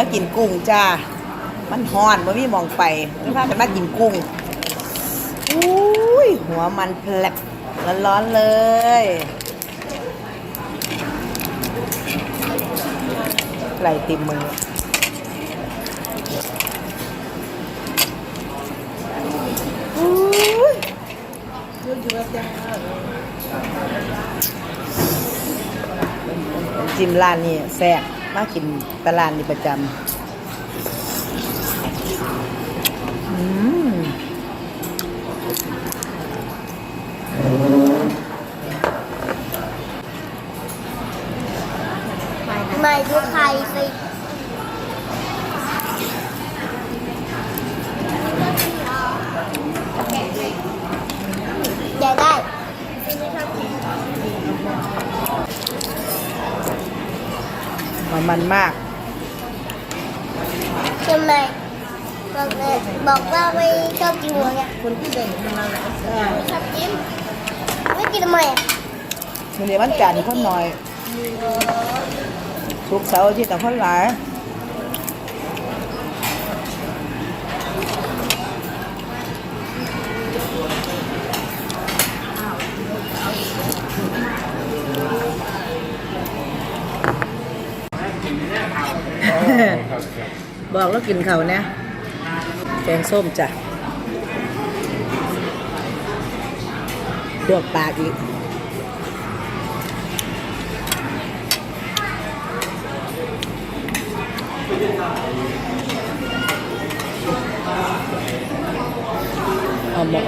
มากินกุ้งจ้า มันฮอนบ่มีมองไปไม่พากันมากินกุ้งอุ้ยหัวมันแผลบร้อนๆเลยไหลติมมืออุ้ยจิมร้านนี่แซ่บ มากินตลาดนี่ประจำอืมไม่ดูใครสิ มันมันมากทำไมบอกเลยบอกว่าไม่ชอบกินหัวไงคนที่เด่นทำไมล่ะไม่ชอบกินไม่กินทำไมอะมันเดี๋ยวมันจันทร์คนหน่อยทุกร์เสาร์อาที่แต่คนหลาย บอกแล้วกินเขาวเนี่ยแกงส้มจ้ะลวกปากอีกเอาหมก